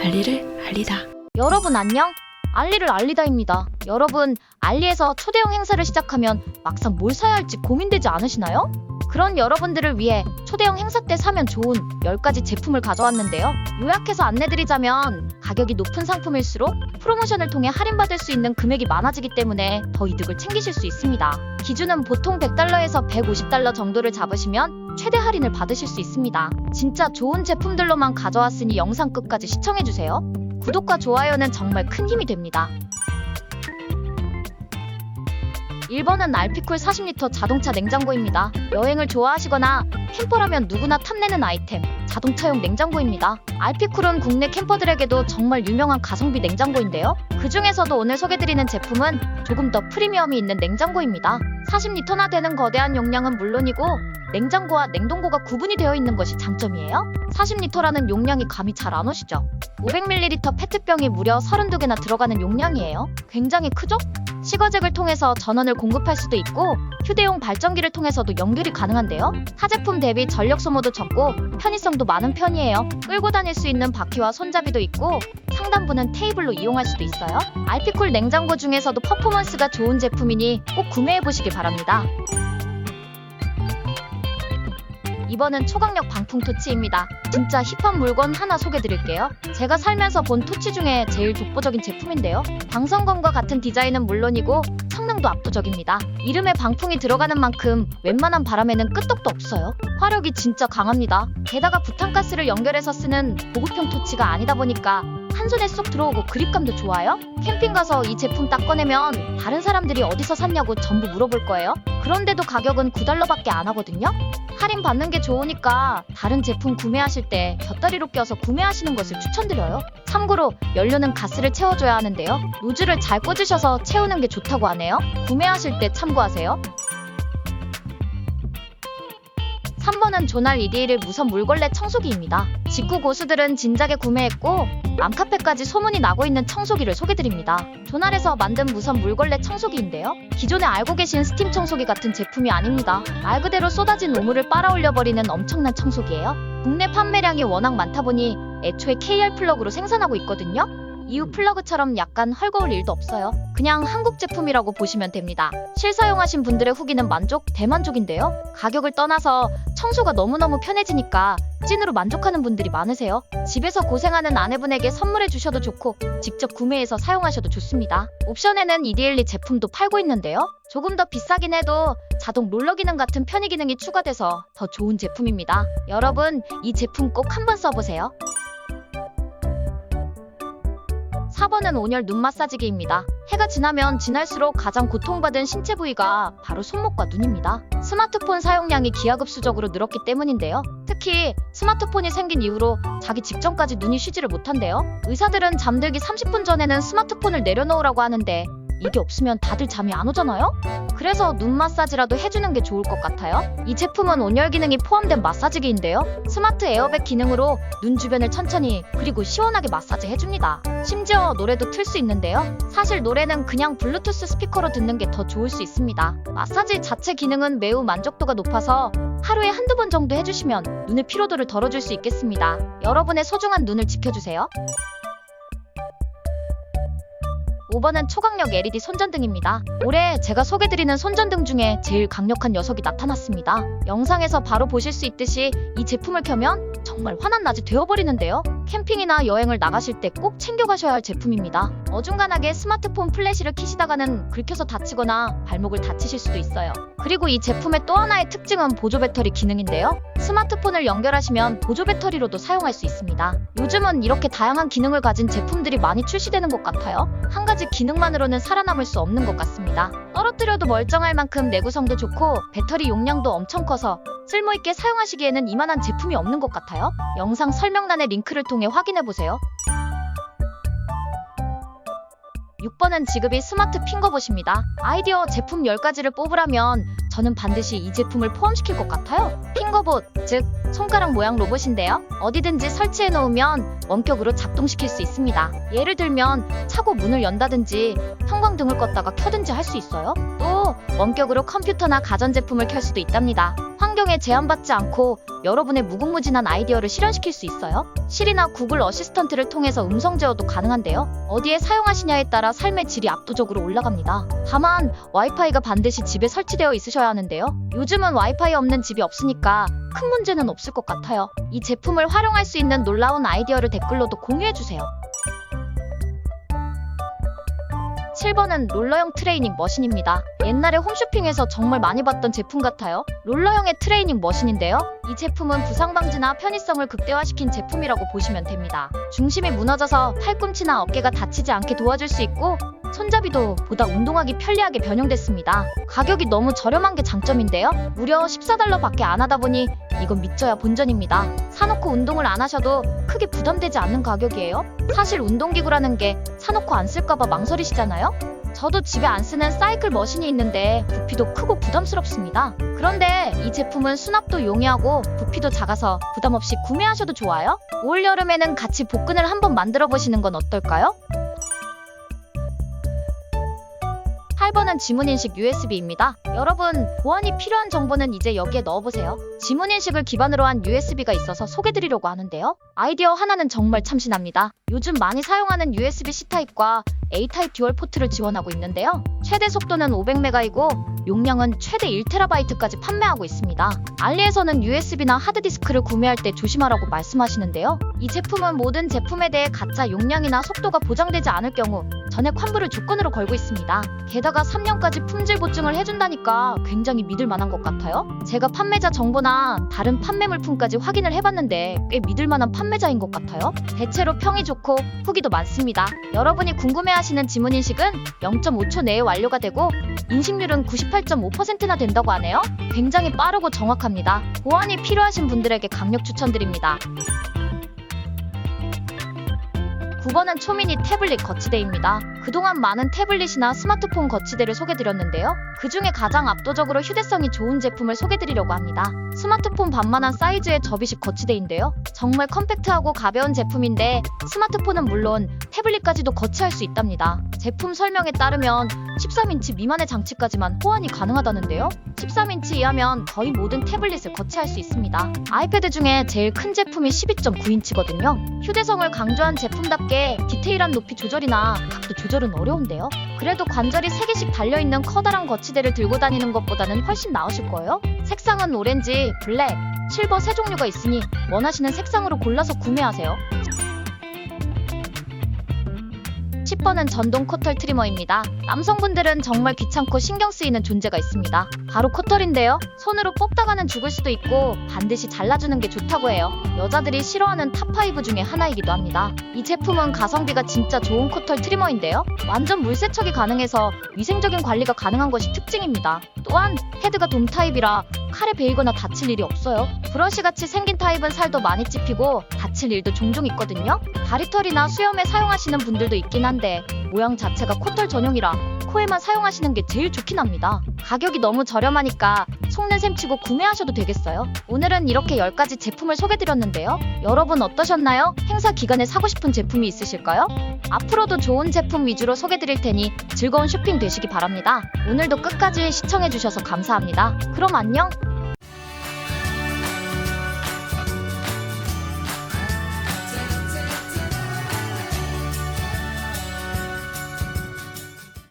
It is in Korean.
알리를 알리다. 여러분 안녕? 알리를 알리다입니다. 여러분, 알리에서 초대형 행사를 시작하면 막상 뭘 사야 할지 고민되지 않으시나요? 그런 여러분들을 위해 초대형 행사 때 사면 좋은 10가지 제품을 가져왔는데요. 요약해서 안내드리자면 가격이 높은 상품일수록 프로모션을 통해 할인받을 수 있는 금액이 많아지기 때문에 더 이득을 챙기실 수 있습니다. 기준은 보통 100달러에서 150달러 정도를 잡으시면 최대 할인을 받으실 수 있습니다. 진짜 좋은 제품들로만 가져왔으니 영상 끝까지 시청해주세요. 구독과 좋아요는 정말 큰 힘이 됩니다. 1번은 알피쿨 40리터 자동차 냉장고입니다. 여행을 좋아하시거나 캠퍼라면 누구나 탐내는 아이템, 자동차용 냉장고입니다. 알피쿨은 국내 캠퍼들에게도 정말 유명한 가성비 냉장고인데요. 그 중에서도 오늘 소개드리는 제품은 조금 더 프리미엄이 있는 냉장고입니다. 40리터나 되는 거대한 용량은 물론이고 냉장고와 냉동고가 구분이 되어 있는 것이 장점이에요. 40리터라는 용량이 감이 잘 안 오시죠? 500ml 페트병이 무려 32개나 들어가는 용량이에요. 굉장히 크죠? 시거잭을 통해서 전원을 공급할 수도 있고 휴대용 발전기를 통해서도 연결이 가능한데요. 타 제품 대비 전력 소모도 적고 편의성도 많은 편이에요. 끌고 다닐 수 있는 바퀴와 손잡이도 있고 상단부는 테이블로 이용할 수도 있어요. 알피쿨 냉장고 중에서도 퍼포먼스가 좋은 제품이니 꼭 구매해 보시길 바랍니다. 이번은 초강력 방풍 토치입니다. 진짜 힙한 물건 하나 소개드릴게요. 제가 살면서 본 토치 중에 제일 독보적인 제품인데요. 방성건과 같은 디자인은 물론이고 성능도 압도적입니다. 이름에 방풍이 들어가는 만큼 웬만한 바람에는 끄떡도 없어요. 화력이 진짜 강합니다. 게다가 부탄가스를 연결해서 쓰는 보급형 토치가 아니다 보니까 한 손에 쏙 들어오고 그립감도 좋아요. 캠핑 가서 이 제품 딱 꺼내면 다른 사람들이 어디서 샀냐고 전부 물어볼 거예요. 그런데도 가격은 9달러밖에 안 하거든요. 할인 받는 게 좋으니까 다른 제품 구매하실 때 곁다리로 껴서 구매하시는 것을 추천드려요. 참고로 연료는 가스를 채워줘야 하는데요. 노즐을 잘 꽂으셔서 채우는 게 좋다고 하네요. 구매하실 때 참고하세요. 3번은 조날 EDA를 무선 물걸레 청소기입니다. 직구 고수들은 진작에 구매했고 맘카페까지 소문이 나고 있는 청소기를 소개드립니다. 조날에서 만든 무선 물걸레 청소기인데요. 기존에 알고 계신 스팀 청소기 같은 제품이 아닙니다. 말 그대로 쏟아진 오물을 빨아올려버리는 엄청난 청소기예요. 국내 판매량이 워낙 많다 보니 애초에 KR 플러그로 생산하고 있거든요. 이후 플러그처럼 약간 헐거울 일도 없어요. 그냥 한국 제품이라고 보시면 됩니다. 실사용하신 분들의 후기는 만족, 대만족인데요. 가격을 떠나서 청소가 너무너무 편해지니까 찐으로 만족하는 분들이 많으세요. 집에서 고생하는 아내분에게 선물해 주셔도 좋고 직접 구매해서 사용하셔도 좋습니다. 옵션에는 EDLE 제품도 팔고 있는데요. 조금 더 비싸긴 해도 자동 롤러 기능 같은 편의 기능이 추가돼서 더 좋은 제품입니다. 여러분, 이 제품 꼭 한번 써보세요. 4번은 온열 눈 마사지기입니다. 해가 지나면 지날수록 가장 고통받은 신체 부위가 바로 손목과 눈입니다. 스마트폰 사용량이 기하급수적으로 늘었기 때문인데요. 특히 스마트폰이 생긴 이후로 자기 직전까지 눈이 쉬지를 못한대요. 의사들은 잠들기 30분 전에는 스마트폰을 내려놓으라고 하는데 이게 없으면 다들 잠이 안 오잖아요? 그래서 눈 마사지라도 해주는 게 좋을 것 같아요. 이 제품은 온열 기능이 포함된 마사지기인데요. 스마트 에어백 기능으로 눈 주변을 천천히 그리고 시원하게 마사지 해줍니다. 심지어 노래도 틀 수 있는데요. 사실 노래는 그냥 블루투스 스피커로 듣는 게 더 좋을 수 있습니다. 마사지 자체 기능은 매우 만족도가 높아서 하루에 한두 번 정도 해주시면 눈의 피로도를 덜어줄 수 있겠습니다. 여러분의 소중한 눈을 지켜주세요. 5번은 초강력 LED 손전등입니다. 올해 제가 소개드리는 손전등 중에 제일 강력한 녀석이 나타났습니다. 영상에서 바로 보실 수 있듯이 이 제품을 켜면 정말 환한 낮이 되어버리는데요. 캠핑이나 여행을 나가실 때 꼭 챙겨가셔야 할 제품입니다. 어중간하게 스마트폰 플래시를 키시다가는 긁혀서 다치거나 발목을 다치실 수도 있어요. 그리고 이 제품의 또 하나의 특징은 보조 배터리 기능인데요. 스마트폰을 연결하시면 보조 배터리로도 사용할 수 있습니다. 요즘은 이렇게 다양한 기능을 가진 제품들이 많이 출시되는 것 같아요. 한 가지 기능만으로는 살아남을 수 없는 것 같습니다. 떨어뜨려도 멀쩡할 만큼 내구성도 좋고 배터리 용량도 엄청 커서 쓸모있게 사용하시기에는 이만한 제품이 없는 것 같아요. 영상 설명란의 링크를 통해 확인해보세요. 6번은 지급이 스마트 핑거봇입니다. 아이디어 제품 10가지를 뽑으라면 저는 반드시 이 제품을 포함시킬 것 같아요. 핑거봇, 즉 손가락 모양 로봇인데요. 어디든지 설치해 놓으면 원격으로 작동시킬 수 있습니다. 예를 들면 차고 문을 연다든지 형광등을 껐다가 켜든지 할 수 있어요. 또 원격으로 컴퓨터나 가전제품을 켤 수도 있답니다. 환경에 제한받지 않고 여러분의 무궁무진한 아이디어를 실현시킬 수 있어요. 시리나 구글 어시스턴트를 통해서 음성 제어도 가능한데요. 어디에 사용하시냐에 따라 삶의 질이 압도적으로 올라갑니다. 다만 와이파이가 반드시 집에 설치되어 있으셔야 하는데요. 요즘은 와이파이 없는 집이 없으니까 큰 문제는 없을 것 같아요. 이 제품을 활용할 수 있는 놀라운 아이디어를 댓글로도 공유해주세요. 7번은 롤러형 트레이닝 머신입니다. 옛날에 홈쇼핑에서 정말 많이 봤던 제품 같아요. 롤러형의 트레이닝 머신인데요. 이 제품은 부상 방지나 편의성을 극대화시킨 제품이라고 보시면 됩니다. 중심이 무너져서 팔꿈치나 어깨가 다치지 않게 도와줄 수 있고 손잡이도 보다 운동하기 편리하게 변형됐습니다. 가격이 너무 저렴한 게 장점인데요. 무려 14달러 밖에 안 하다 보니 이건 믿져야 본전입니다. 사놓고 운동을 안 하셔도 크게 부담되지 않는 가격이에요. 사실 운동기구라는 게 사놓고 안 쓸까봐 망설이시잖아요? 저도 집에 안 쓰는 사이클 머신이 있는데 부피도 크고 부담스럽습니다. 그런데 이 제품은 수납도 용이하고 부피도 작아서 부담 없이 구매하셔도 좋아요. 올 여름에는 같이 복근을 한번 만들어 보시는 건 어떨까요? 8번은 지문인식 USB입니다. 여러분, 보안이 필요한 정보는 이제 여기에 넣어보세요. 지문인식을 기반으로 한 USB가 있어서 소개드리려고 하는데요. 아이디어 하나는 정말 참신합니다. 요즘 많이 사용하는 USB C타입과 A타입 듀얼 포트를 지원하고 있는데요. 최대 속도는 500메가이고 용량은 최대 1TB까지 판매하고 있습니다. 알리에서는 USB나 하드디스크를 구매할 때 조심하라고 말씀하시는데요. 이 제품은 모든 제품에 대해 가짜 용량이나 속도가 보장되지 않을 경우 전액 환불을 조건으로 걸고 있습니다. 게다가 3년까지 품질 보증을 해준다니까 굉장히 믿을 만한 것 같아요. 제가 판매자 정보나 다른 판매 물품까지 확인을 해봤는데 꽤 믿을 만한 판매자인 것 같아요. 대체로 평이 좋고 후기도 많습니다. 여러분이 궁금해하시는 지문 인식은 0.5초 내에 완료가 되고 인식률은 98.5%나 된다고 하네요. 굉장히 빠르고 정확합니다. 보안이 필요하신 분들에게 강력 추천드립니다. 9번은 초미니 태블릿 거치대입니다. 그동안 많은 태블릿이나 스마트폰 거치대를 소개드렸는데요. 그 중에 가장 압도적으로 휴대성이 좋은 제품을 소개드리려고 합니다. 스마트폰 반만한 사이즈의 접이식 거치대인데요. 정말 컴팩트하고 가벼운 제품인데 스마트폰은 물론 태블릿까지도 거치할 수 있답니다. 제품 설명에 따르면 13인치 미만의 장치까지만 호환이 가능하다는데요. 13인치 이하면 거의 모든 태블릿을 거치할 수 있습니다. 아이패드 중에 제일 큰 제품이 12.9인치거든요. 휴대성을 강조한 제품답게 디테일한 높이 조절이나 각도 조절은 어려운데요. 그래도 관절이 3개씩 달려있는 커다란 거치대를 들고 다니는 것보다는 훨씬 나으실 거예요. 색상은 오렌지, 블랙, 실버 세 종류가 있으니 원하시는 색상으로 골라서 구매하세요. 10번은 전동 코털 트리머입니다. 남성분들은 정말 귀찮고 신경 쓰이는 존재가 있습니다. 바로 코털인데요. 손으로 뽑다가는 죽을 수도 있고 반드시 잘라주는 게 좋다고 해요. 여자들이 싫어하는 탑5 중에 하나이기도 합니다. 이 제품은 가성비가 진짜 좋은 코털 트리머인데요. 완전 물세척이 가능해서 위생적인 관리가 가능한 것이 특징입니다. 또한 헤드가 돔 타입이라 칼에 베이거나 다칠 일이 없어요. 브러쉬 같이 생긴 타입은 살도 많이 찝히고 다칠 일도 종종 있거든요. 다리털이나 수염에 사용하시는 분들도 있긴 한데 모양 자체가 코털 전용이라 코에만 사용하시는 게 제일 좋긴 합니다. 가격이 너무 저렴하니까 속는 셈 치고 구매하셔도 되겠어요. 오늘은 이렇게 10가지 제품을 소개드렸는데요. 여러분 어떠셨나요? 행사 기간에 사고 싶은 제품이 있으실까요? 앞으로도 좋은 제품 위주로 소개드릴 테니 즐거운 쇼핑 되시기 바랍니다. 오늘도 끝까지 시청해주셔서 감사합니다. 그럼 안녕!